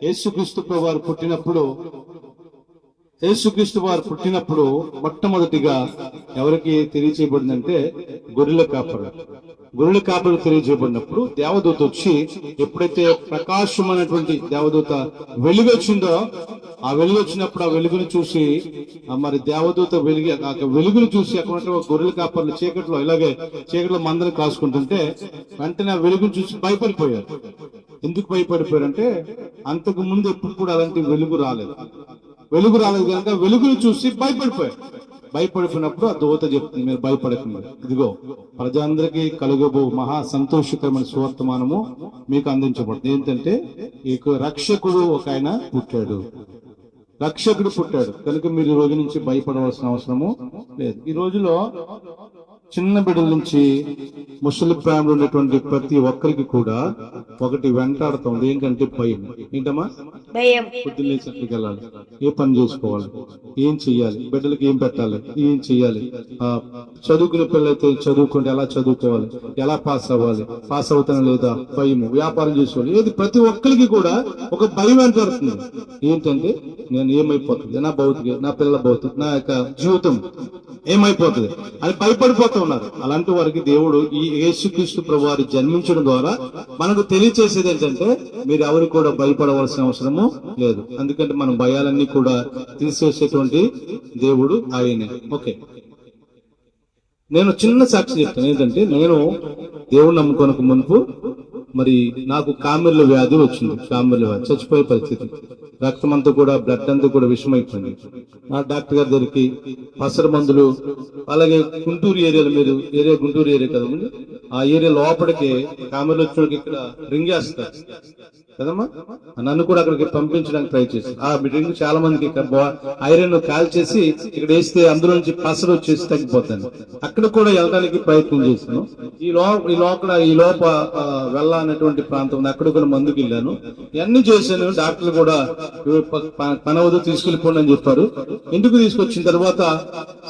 యేసుక్రీస్తు వారు పుట్టినప్పుడు యేసుక్రీస్తు వారు పుట్టినప్పుడు మొట్టమొదటిగా ఎవరికి తెలియచేయబడిందంటే గొర్రెల కాపరు గొర్రెల కాపరు తెలియజేయబడినప్పుడు దేవదూత వచ్చి ఎప్పుడైతే ప్రకాశమైనటువంటి దేవదూత వెలుగు వచ్చిందో ఆ వెలుగు వచ్చినప్పుడు ఆ వెలుగును చూసి ఆ మరి దేవదూత వెలుగు ఆ వెలుగును చూసి అక్కడ గొర్రెల కాపర్లు చీకట్లో ఇలాగే చీకట్లో మందలు కాసుకుంటుంటే వెంటనే ఆ వెలుగును చూసి భయపడిపోయారు. ఎందుకు భయపడిపోయారంటే అంతకు ముందు ఎప్పుడు కూడా అలాంటి వెలుగు రాలేదు. వెలుగు రాలేదు కనుక వెలుగును చూసి భయపడిపోయారు. భయపడిపోయినప్పుడు ఆ దోత చెప్తుంది మీరు భయపడకుండా. ఇదిగో ప్రజలందరికీ కలుగబో మహా సంతోషకరమైన సువర్తమానము మీకు అందించబడుతుంది ఏంటంటే ఈ రక్షకుడు ఒక ఆయన పుట్టాడు. రక్షకుడు పుట్టాడు. కనుక మీరు ఈ రోజు నుంచి భయపడవలసిన అవసరము లేదు. ఈ రోజులో చిన్న బిడ్డల నుంచి ముసలి ప్రాయంలో ఉన్నటువంటి ప్రతి ఒక్కరికి కూడా ఒకటి వెంటాడుతుంది. ఏంటంటే భయం. ఏంటమ్మా? భయం. పొద్దున్న వెళ్ళాలి. ఏ పని చేసుకోవాలి? ఏం చెయ్యాలి? బిడ్డలకు ఏం పెట్టాలి? ఏం చెయ్యాలి? ఆ చదువుకునే పిల్లలైతే చదువుకుంటే ఎలా చదువుకోవాలి? ఎలా పాస్ అవ్వాలి? పాస్ అవుతాను లేదా? భయం వ్యాపారం చేసుకోవాలి. ఏది? ప్రతి ఒక్కరికి కూడా ఒక భయం ఏర్పడుతుంది. ఏంటంటే నేను ఏమైపోతుంది? నా భౌతిక నా పిల్లల భౌతిక నా యొక్క జీవితం ఏమైపోతుంది? అని భయపడిపోతూ ఉన్నారు. అలాంటి వారికి దేవుడు ఈ యేసుక్రీస్తు ప్రభు వారు జన్మించడం ద్వారా మనకు తెలియచేసేది ఏంటంటే మీరు ఎవరు కూడా భయపడవలసిన అవసరము లేదు. ఎందుకంటే మన భయాలన్నీ కూడా తీసేసేటువంటి దేవుడు ఆయనే. ఓకే. నేను చిన్న సాక్షి చెప్తాను. ఏంటంటే నేను దేవుడు నమ్ముకోనక మునుపు మరి నాకు కామెర్ల వ్యాధి వచ్చింది. కామెర్ల వ్యాధి. చచ్చిపోయే పరిస్థితి. రక్తం అంతా కూడా బ్లడ్ అంతా కూడా విషమైపోయింది. ఆ డాక్టర్ గారి దగ్గరికి పసర మందులు అలాగే గుంటూరు ఏరియాలో మీరు ఏరియా గుంటూరు ఏరియా కదా ఆ ఏరియా లోపలికి కామెర్లు వచ్చినకి ఇక్కడ రింగ్ వేస్తారు కదమ్మా? నన్ను కూడా అక్కడికి పంపించడానికి ట్రై చేసి ఆ రింగ్ చాలా మందికి ఇక్కడ ఐరన్ కాల్ చేసి ఇక్కడ వేస్తే అందులో నుంచి పసరు వచ్చేసి తగ్గిపోతాను అక్కడ కూడా వెళ్ళడానికి ప్రయత్నం చేశాను. ఈ లో ఈ లోపల ఈ లోప వెళ్ళాలనేటువంటి ప్రాంతం ఉంది. అక్కడ కూడా మందుకు వెళ్ళాను. ఇవన్నీ చేశాను. డాక్టర్లు కూడా పనవదు తీసుకెళ్ళిపోండి అని చెప్పారు. ఇంటికి తీసుకొచ్చిన తర్వాత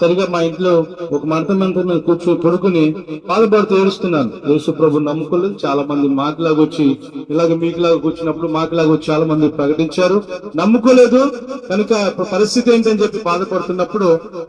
సరిగా మా ఇంట్లో ఒక మంట మంట కూర్చొని పడుకుని బాధపడుతూ ఏడుస్తూ యేసు ప్రభు నమ్ముకోలేదు చాలా మంది మాకులాగా వచ్చి ఇలాగ మీకులాగా కూర్చున్నప్పుడు మాకులాగా వచ్చి చాలా మంది ప్రకటించారు. నమ్ముకోలేదు. కనుక పరిస్థితి ఏంటని చెప్పి బాధపడుతున్నప్పుడు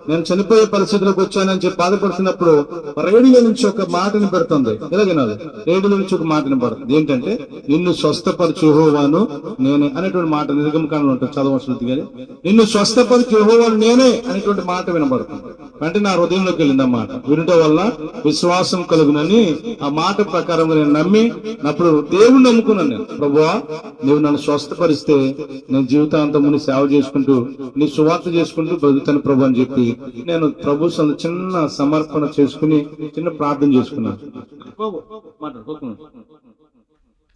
నేను చనిపోయే పరిస్థితిలోకి వచ్చానని చెప్పి బాధపడుతున్నప్పుడు రేడియో నుంచి ఒక మాటని పెడుతుంది. ఎలాగనాలి రేడియో నుంచి ఒక మాటని పడుతుంది. ఏంటంటే నిన్ను స్వస్థపరచుహోవాను నేనే అనేటువంటి మాట నిర్గమకాండంలో ఉంటుంది. చదవలసింది కానీ నిన్ను స్వస్థపరచుహోవాను నేనే అనేటువంటి మాట వినబడుతుంది. వెంటనే నా హృదయంలోకి వెళ్ళింది ఆ మాట వినటం వల్ల విశ్వాసం కలుగునని ఆ మాట ప్రకారం నేను నమ్మి అప్పుడు దేవుణ్ణి నమ్ముకున్నాను నేను. ప్రభువా నువ్వు నన్ను స్వస్థపరిస్తే నేను జీవితాంతముని సేవ చేసుకుంటూ నీ సువార్త చేసుకుంటూ బ్రతుకుతాను ప్రభు అని చెప్పి నేను ప్రభు చిన్న సమర్పణ చేసుకుని చిన్న ప్రార్థన చేసుకున్నాను.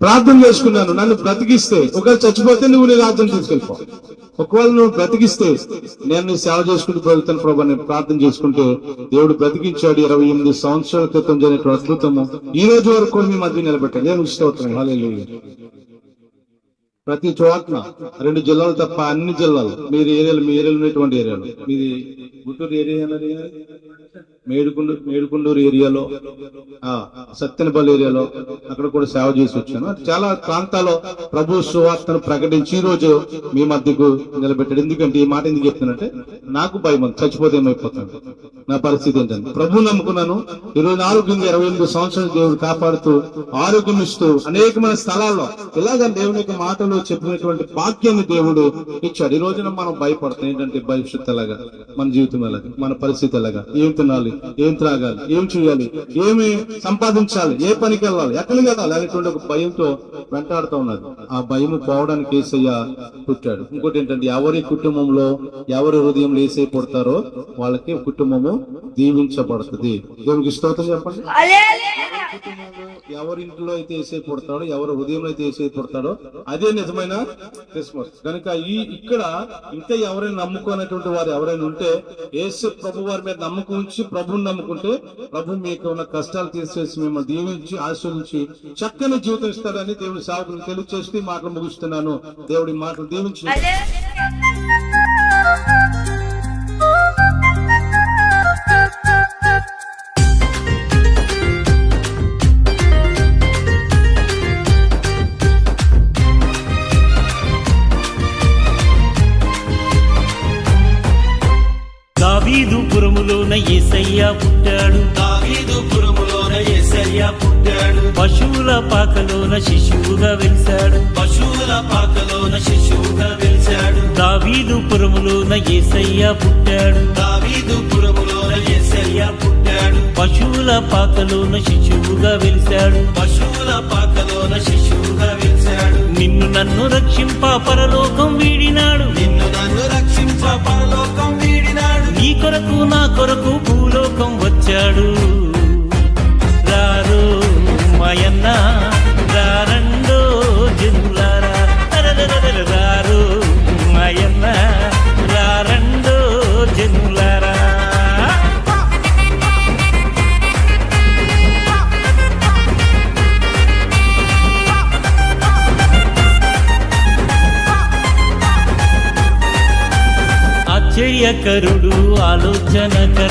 ప్రార్థన చేసుకున్నాను. నన్ను బ్రతికిస్తే ఒకవేళ చచ్చిపోతే నువ్వు నీ రాజ్యం తీసుకెళ్ళిపో. ఒకవేళ నువ్వు బ్రతికిస్తే నేను నీ సేవ చేసుకుంటూ బ్రతుకుతాను ప్రభా. నేను ప్రార్థన చేసుకుంటే దేవుడు బ్రతికించాడు ఇరవై ఎనిమిది సంవత్సరాల క్రితం జరిగిన అద్భుతము. ఈ రోజు వరకు కూడా మీ మధ్య నిలబెట్టాను. నేను ఇష్టవుతున్నాను ప్రతి చోట్ల రెండు జిల్లాలు తప్ప అన్ని జిల్లాలు మీరు ఏరియాలు మీ ఏరియాలో ఉన్నటువంటి ఏరియాలు. మీది గుంటూరు ఏరియా మేడుకుండూరు మేడుకుండూరు ఏరియాలో ఆ ఏరియాలో అక్కడ కూడా సేవ చేసి వచ్చాను. చాలా ప్రాంతాల్లో ప్రభు సువార్తను ప్రకటించి ఈ రోజు మీ మధ్యకు నిలబెట్టాడు. ఎందుకంటే ఈ మాట ఎందుకు చెప్తున్నట్టే నాకు భయం ఉంది. చచ్చిపోతే ఏమైపోతాను నా పరిస్థితి ఏంటంటే ప్రభు నమ్ముకున్నాను. ఇరవై నాలుగు ఇరవై ఎనిమిది సంవత్సరాలు దేవుడు కాపాడుతూ ఆరోగ్యం ఇస్తూ అనేకమైన స్థలాల్లో ఇలాగ దేవుని యొక్క మాటలు చెప్పినటువంటి భాగ్యాన్ని దేవుడు ఇచ్చాడు. ఈ రోజున మనం భయపడతాం. ఏంటంటే భవిష్యత్తు ఎలాగా? మన జీవితం ఎలాగా? మన పరిస్థితి ఎలాగా? ఏం తినాలి? ఏం త్రాగాలి? ఏం చేయాలి? ఏమి సంపాదించాలి? ఏ పనికి వెళ్ళాలి? ఎక్కడికి వెళ్ళాలి? అనేటువంటి ఒక భయంతో వెంటాడుతూ ఉన్నది ఆ భయం పోవడానికి ఏసయ్య పుట్టాడు. ఇంకోటి ఏంటంటే ఎవరి కుటుంబంలో ఎవరి హృదయం ఏసై పుడతారో వాళ్ళకి కుటుంబము దీవించబడుతుంది. దేవునికి స్తోత్రం చెప్పండి. ఎవరి ఇంట్లో అయితే వేసే పుడతాడో ఎవరి హృదయంలో అయితే వేసే పుడతాడో అదే నిజమైన క్రిస్మస్. కనుక ఈ ఇక్కడ ఇంకా ఎవరైనా నమ్ముకున్నటువంటి వారు ఎవరైనా ఉంటే ఏసు ప్రభు వారి మీద నమ్మకం ఉంచి ప్రభుని నమ్ముకుంటే ప్రభు మీకు ఉన్న కష్టాలు తీసేసి మిమ్మల్ని దీవించి ఆశీర్వించి చక్కని జీవితం ఇస్తారని దేవుడి సాగులు తెలియచేస్తూ మాటలు ముగిస్తున్నాను. దేవుడి మాటలు దీవించి. పుట్టాడు. పశువుల పాకలోన శిశువుగా వెలిశాడు. పశువుల పాకలోన శిశువుగా వెలిశాడు. దావీదు పురములోన ఏసయ్య పుట్టాడు. దావీదు పురములోన యేసయ్య పుట్టాడు. పశువుల పాకలోన శిశువుగా వెలిశాడు. పశువుల పాకలోన శిశువుగా వెలిశాడు. నిన్ను నన్ను రక్షింప పరలోకం వీడినాడు. నిన్ను నన్ను రక్షించ పరలోకం వీడినాడు. నీ కొరకు నా కొరకు భూలోకం వచ్చాడు. మాయన్న రారండో జనులారా అరెరెరెరె రారు మాయన్న రారండో జనులారా ఆశ్చర్యకరుడు ఆలోచనకర్త ఆశ్చర్యకరుడు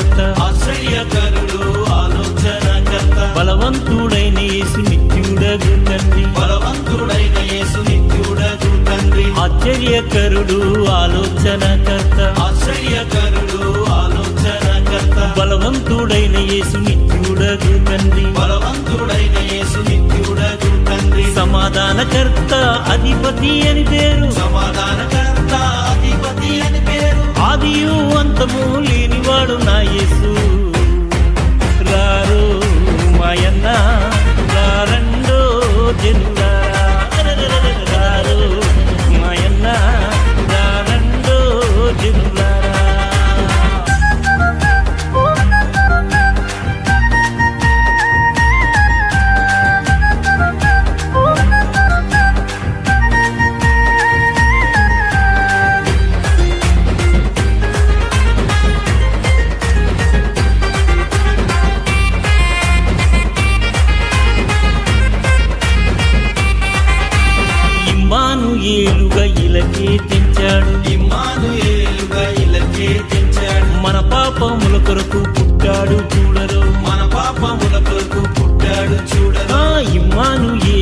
సమాధానకర్త అధిపతి అని పేరు. సమాధానకర్త అధిపతి అని పేరు. ఆదియు అంతము లేనివాడు నా యేసు. రారు మాయన్న రారండో జనులారా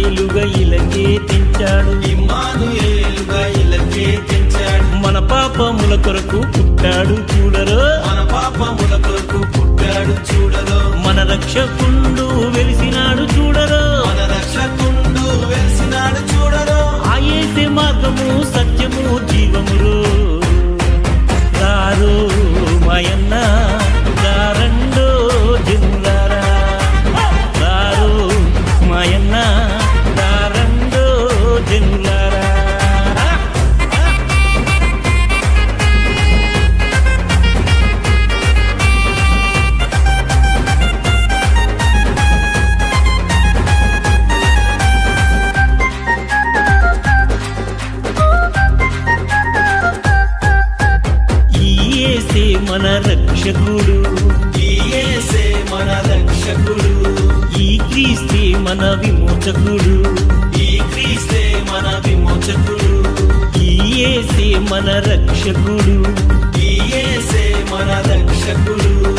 ఇమ్మాను ఏలుగా ఇలకే తెంచాడు. ఇమ్మానుయేలుగా ఇలకే తెచ్చాడు మన పాపముల కొరకు పుట్టాడు చూడరు. మన పాపముల కొరకు పుట్టాడు చూడరు. మన రక్షకుండు వెలిసినాడు చూడరు. మన రక్షకుండు వెలిసినాడు చూడరు. ఆయేసే మార్గము సత్యము క్రీస్తే మన విమోచకుడు. ఈ క్రీస్తే మన విమోచకుడు. ఈ మన రక్షకుడు. ఈ యేసే మన రక్షకుడు.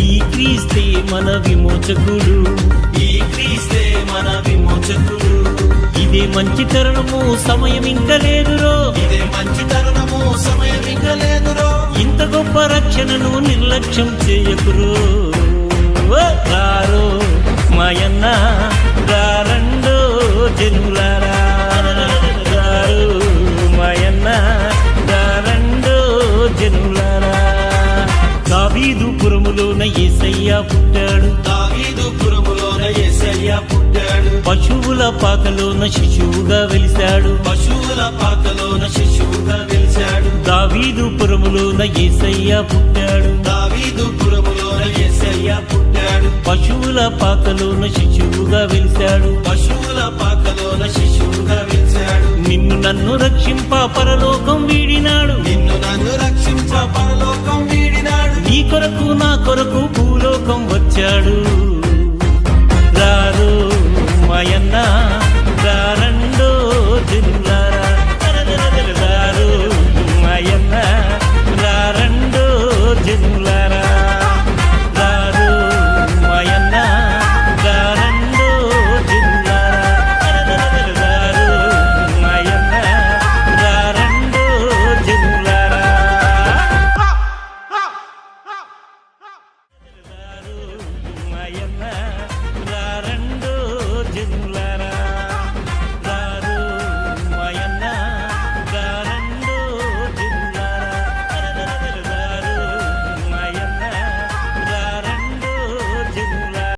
ఈ క్రీస్తే మన విమోచకుడు. ఈ క్రీస్తే మన విమోచకుడు. ఇదే మంచి తరుణము సమయం ఇంకా లేదురో. ఇదే మంచి తరుణము సమయం ఇంకా లేదురో. ఇంత గొప్ప రక్షణను నిర్లక్ష్యం చేయకురు. ఓ, రారు మాయన్న రారండో జనులారా. రారు మాయన్న రారండో జనులారా. దావీదు పురములోన ఏసయ్య పుట్టాడు. దావీదు పురములోన యేసయ్య పుట్టాడు. పశువుల పాకలోన శిశువుగా వెలిశాడు. పశువుల పాకలోన శిశువుగా వెలిశాడు. దావీదు పురములోన ఏసయ్య పుట్టాడు. దావీదు పురములోన యేసయ్య పుట్టాడు పశువుల పాకలోన శిశువుగా వెలిశాడు. పశువుల పాకలోన శిశువుగా వెలిశాడు. నిన్ను నన్ను రక్షింప పరలోకం వీడినాడు. నిన్ను నన్ను రక్షించ పరలోకం వీడినాడు. నీ కొరకు నా కొరకు భూలోకం వచ్చాడు. రారు మాయన్న రారండో